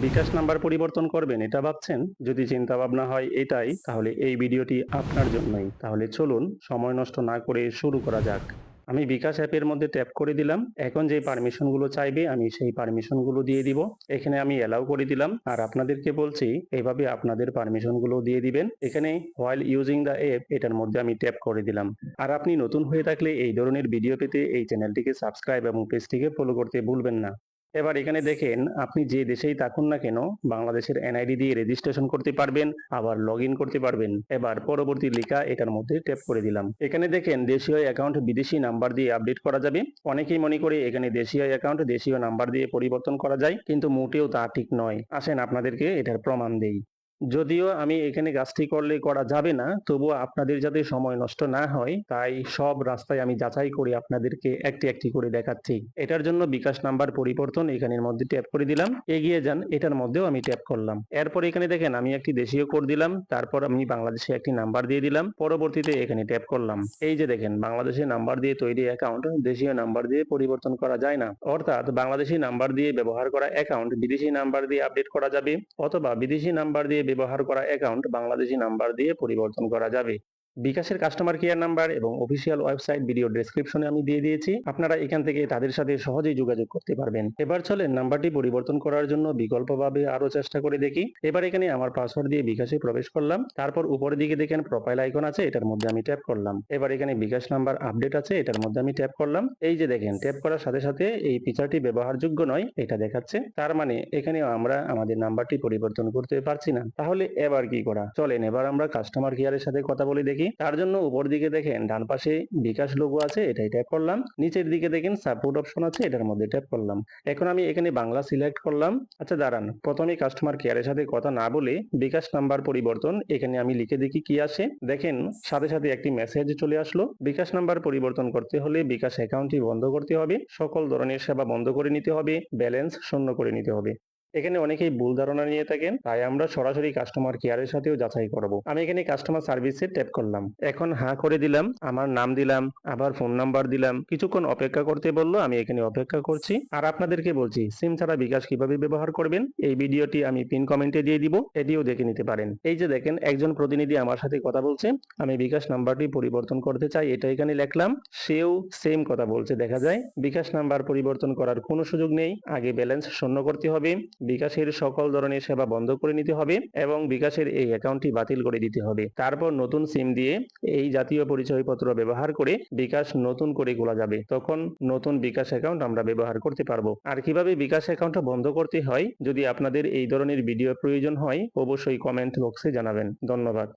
বিকাশ number পরিবর্তন করবেন, এটা ভাবছেন? যদি চিন্তা ভাবনা হয় এটাই, তাহলে এই ভিডিওটি আপনার জন্যই। তাহলে চলুন, সময় নষ্ট না করে শুরু করা যাক। আমি বিকাশ অ্যাপের মধ্যে ট্যাপ করে দিলাম। এখন যে পারমিশনগুলো চাইবে, আমি সেই পারমিশনগুলো দিয়ে দিব। এখানে আমি অ্যালাউ করে দিলাম। আর আপনাদেরকে বলছি এইভাবে আপনাদের পারমিশনগুলো দিয়ে দিবেন। এখানে হোয়াইল ইউজিং দ্য অ্যাপ এটার মধ্যে আমি ট্যাপ করে দিলাম। আর আপনি নতুন হয়ে থাকলে এই ধরনের ভিডিও পেতে এই চ্যানেলটিকে সাবস্ক্রাইব এবং পেজটিকে ফলো করতে ভুলবেন না। এবার এখানে দেখেন, আপনি যে দেশেই থাকুন না কেন, বাংলাদেশের এনআইডি দিয়ে রেজিস্ট্রেশন করতে পারবেন, আবার লগ করতে পারবেন। এবার পরবর্তী লেখা এটার মধ্যে ট্যাপ করে দিলাম। এখানে দেখেন, দেশীয় অ্যাকাউন্ট বিদেশি নাম্বার দিয়ে আপডেট করা যাবে। অনেকেই মনে করে এখানে দেশীয় অ্যাকাউন্ট দেশীয় নাম্বার দিয়ে পরিবর্তন করা যায়, কিন্তু মোটেও তা ঠিক নয়। আসেন আপনাদেরকে এটার প্রমাণ দেই। যদিও আমি এখানে গাছটি করলে করা যাবে না, তবুও আপনাদের যাতে সময় নষ্ট না হয়, তাই সব রাস্তায় আমি যাচাই করে আপনাদেরকে একটি একটি করে দেখাচ্ছি। এটার জন্য বিকাশ নাম্বার পরিবর্তন এখানের মধ্যে ট্যাপ করে দিলাম, এগিয়ে যান, এটার মধ্যেও আমি ট্যাপ করলাম। এরপর এখানে দেখেন, আমি একটি দেশীয় কোড দিলাম, তারপর আমি বাংলাদেশে একটি নাম্বার দিয়ে দিলাম, পরবর্তীতে এখানে ট্যাপ করলাম। এই যে দেখেন, বাংলাদেশে নাম্বার দিয়ে তৈরি অ্যাকাউন্ট, দেশীয় নাম্বার দিয়ে পরিবর্তন করা যায় না। অর্থাৎ বাংলাদেশি নাম্বার দিয়ে ব্যবহার করা অ্যাকাউন্ট, বিদেশি নাম্বার দিয়ে আপডেট করা যাবে, অথবা বিদেশি নাম্বার দিয়ে ব্যবহার করা অ্যাকাউন্ট বাংলাদেশি নাম্বার দিয়ে পরিবর্তন করা যাবে। বিকাশের কাস্টমার কেয়ার নাম্বার এবং অফিসিয়াল ওয়েবসাইট ভিডিও ডেসক্রিপশনে আমি দিয়ে দিয়েছি। আপনারা এখান থেকে তাদের সাথে সহজেই যোগাযোগ করতে পারবেন। এবার চলেন নাম্বারটি পরিবর্তন করার জন্য বিকল্পভাবে আরও চেষ্টা করে দেখি। এবার এখানে আমার পাসওয়ার্ড দিয়ে বিকাশে প্রবেশ করলাম। তারপর উপরের দিকে দেখেন প্রোফাইল আইকন আছে, এটার মধ্যে আমি ট্যাপ করলাম। এবার এখানে বিকাশ নাম্বার আপডেট আছে, এটার মধ্যে আমি ট্যাপ করলাম। এই যে দেখেন ট্যাপ করার সাথে সাথে এই ফিচারটি ব্যবহারযোগ্য নয়, এটা দেখাচ্ছে। তার মানে এখানে আমরা আমাদের নাম্বারটি পরিবর্তন করতে পারছি না। তাহলে এবার কি করা? চলেন এবার আমরা কাস্টমার কেয়ারের সাথে কথা বলে দেখি। তার জন্য উপর দিকে দেখেন ডান পাশে বিকাশ লোগো আছে, এটাই ট্যাপ করলাম। নিচের দিকে দেখেন সাপোর্ট অপশন আছে, এটার মধ্যে ট্যাপ করলাম। এখন আমি এখানে বাংলা সিলেক্ট করলাম। আচ্ছা দাঁড়ান। প্রথমে কাস্টমার কেয়ারের সাথে কথা না বলে বিকাশ নাম্বার পরিবর্তন, এখানে আমি লিখে দেখি কি আসে। দেখেন, সাথে সাথে একটি মেসেজ চলে আসলো। বিকাশ নাম্বার পরিবর্তন করতে হলে বিকাশ অ্যাকাউন্টটি বন্ধ করতে হবে। সকল ধরনের সেবা বন্ধ করে নিতে হবে। ব্যালেন্স শূন্য করে নিতে হবে। এখানে অনেকেই ভুল ধারণা নিয়ে থাকেন, তাই আমরা সরাসরি কাস্টমার কেয়ারের সাথেও যাচাই করব। আমি এখানে কাস্টমার সার্ভিসে ট্যাপ করলাম। এখন হ্যাঁ করে দিলাম, আমার নাম দিলাম, আবার ফোন নাম্বার দিলাম। কিছুক্ষণ অপেক্ষা করতে বলল, আমি এখানে অপেক্ষা করছি। আর আপনাদেরকে বলছি সিম ছাড়া বিকাশ কীভাবে ব্যবহার করবেন? এই ভিডিওটি আমি পিন কমেন্টে দিয়ে দিব, এটিও দেখে নিতে পারেন। এই যে দেখেন, একজন প্রতিনিধি আমার সাথে কথা বলছে, আমি বিকাশ নাম্বারটি পরিবর্তন করতে চাই, এটা এখানে লিখলাম, সেও সেম কথা বলছে, দেখা যায়। বিকাশ নাম্বার পরিবর্তন করার কোনো সুযোগ নেই, আগে ব্যালেন্স শূন্য করতে হবে। বিকাশের সকল ধরনের সেবা বন্ধ করে নিতে হবে এবং বিকাশের এই অ্যাকাউন্টটি বাতিল করে দিতে হবে। তারপর নতুন সিম দিয়ে এই জাতীয় পরিচয়পত্র ব্যবহার করে বিকাশ নতুন করে খোলা যাবে। তখন নতুন বিকাশ অ্যাকাউন্ট আমরা ব্যবহার করতে পারব। আর কীভাবে বিকাশ অ্যাকাউন্টটা বন্ধ করতে হয়, যদি আপনাদের এই ধরনের ভিডিও প্রয়োজন হয়, অবশ্যই কমেন্ট বক্সে জানাবেন। ধন্যবাদ।